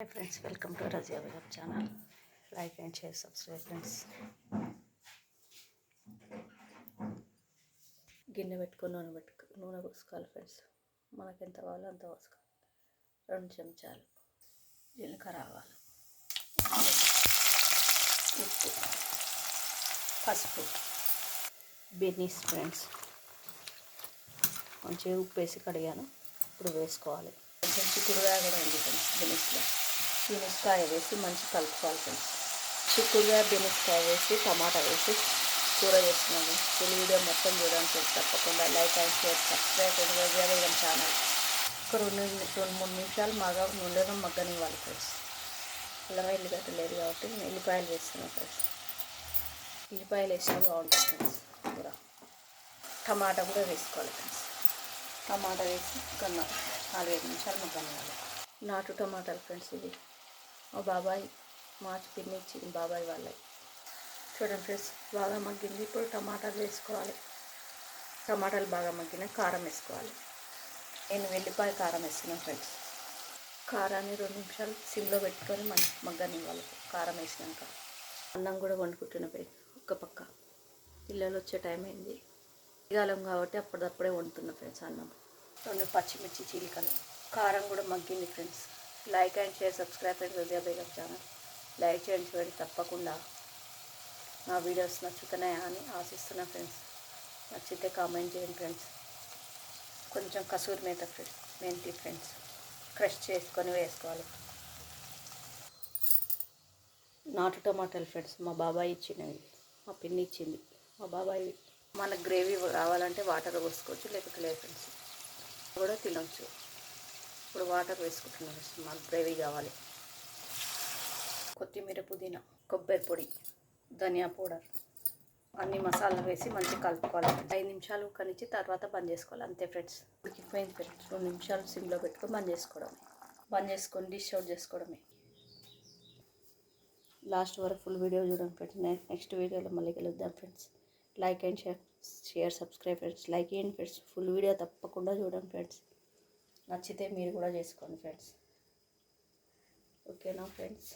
Hi friends welcome to Razia web channel like and share subscribe friends గిన్నె పెట్టుకొని నూనె పెట్టుకు నూనె పోసుకోవాలి ఫ్రెండ్స్ మనకి ఎంత కావాలో అంత పోసుకోవాలి రెండు చెంచాలు జీలకర్ర ఆవాలు ఉప్పు పసుపు బెనీస్ ఫ్రెండ్స్. మంచిగా ఉప్పు వేసి కడిగాను. ఇప్పుడు వేసుకోవాలి. కొంచెం చిక్కుడుగా కూడా ఉంది ఫ్రెండ్స్ బెనీస్కాయ వేసి మంచి కలుపుకోవాలి ఫ్రెండ్స్. చిక్కుడుగా బెనీస్కాయ వేసి టమాటా వేసి కూర చేస్తున్నాను ఈ వీడియో మొత్తం చూడండి ఫ్రెండ్స్. తప్పకుండా like and share subscribe and channel. ఒక రెండు రెండు మూడు నిమిషాలు మగ నూనెలో మగ్గనివ్వాలి ఫ్రెండ్స్. అల్లం ఎల్లిగడ్డ లేదు కాబట్టి నేను ఎల్లిపాయలు వేస్తున్నాను ఫ్రెండ్స్. ఎల్లిపాయలు వేసినా బాగుంటుంది ఫ్రెండ్స్ కూర. టమాటా కూడా వేసుకోవాలి ఫ్రెండ్స్. టమాటా వేసి కన్నా నాలుగైదు నిమిషాలు మగ్గనివ్వాలి. నాటు టమాటాలు ఫ్రెండ్స్ ఇది మా బాబాయ్ మార్చి పిన్ని ఇచ్చింది బాబాయ్ వాళ్ళకి. చూడండి ఫ్రెండ్స్ బాగా మగ్గింది. ఇప్పుడు టమాటాలు వేసుకోవాలి. టమాటాలు బాగా మగ్గిన కారం వేసుకోవాలి. నేను వెల్లిపాయ కారం వేస్తున్నాను ఫ్రెండ్స్. కారాన్ని రెండు నిమిషాలు సిమ్లో పెట్టుకొని మంచి మగ్గనివ్వాలి. కారం వేసినాక. అన్నం కూడా వండుకుంటున్న ఫ్రెండ్స్ ఒక పక్క. పిల్లలు వచ్చే టైం అయింది. చలికాలం కాబట్టి అప్పటిదప్పుడే వండుతున్నా ఫ్రెండ్స్ అన్నం. రెండు పచ్చిమిర్చి చీలికలు. కారం కూడా మగ్గింది friends. Like and share subscribe and Hridaya Begum channel like చేయండి చూడండి తప్పకుండా నా వీడియోస్ నచ్చుతున్నాయా అని ఆశిస్తున్నా ఫ్రెండ్స్ నచ్చితే కామెంట్ చేయండి ఫ్రెండ్స్ కొంచెం కసూరి మేత ఫ్రెండ్స్ మెంతి ఫ్రెండ్స్ క్రష్ చేసుకొని వేసుకోవాలి. నాటు టమాటాలు ఫ్రెండ్స్ మా బాబాయ్ ఇచ్చినవి మా పిన్ని ఇచ్చింది మా బాబాయ్. మనకు గ్రేవీ కావాలంటే వాటర్ పోసుకోవచ్చు లేకపోతే లేదు ఫ్రెండ్స్ కూడా తినొచ్చు. ఇప్పుడు వాటర్ వేసుకుంటున్నాను మాకు గ్రేవీ కావాలి. కొత్తిమీర పుదీనా కొబ్బరి పొడి ధనియా పౌడర్ అన్ని మసాలా వేసి మంచిగా కలుపుకోవాలి. ఐదు నిమిషాలు కనిచ్చి తర్వాత బంద్ చేసుకోవాలి. అంతే ఫ్రెండ్స్ ఉడికిపోయింది ఫ్రెండ్స్ రెండు నిమిషాలు సిమ్లో పెట్టుకొని బంద్ చేసుకోవడమే. బంద్ చేసుకొని డిష్ అవుట్ చేసుకోవడమే. లాస్ట్ వరకు ఫుల్ వీడియో చూడండి ఫ్రెండ్స్ నెక్స్ట్ వీడియోలో మళ్ళీ కలుద్దాం friends like and share share subscribe friends like చేయండి ఫ్రెండ్స్ ఫుల్ వీడియో తప్పకుండా చూడండి ఫ్రెండ్స్ నచ్చితే మీరు కూడా చేసుకోండి ఫ్రెండ్స్. ఓకేనా ఫ్రెండ్స్?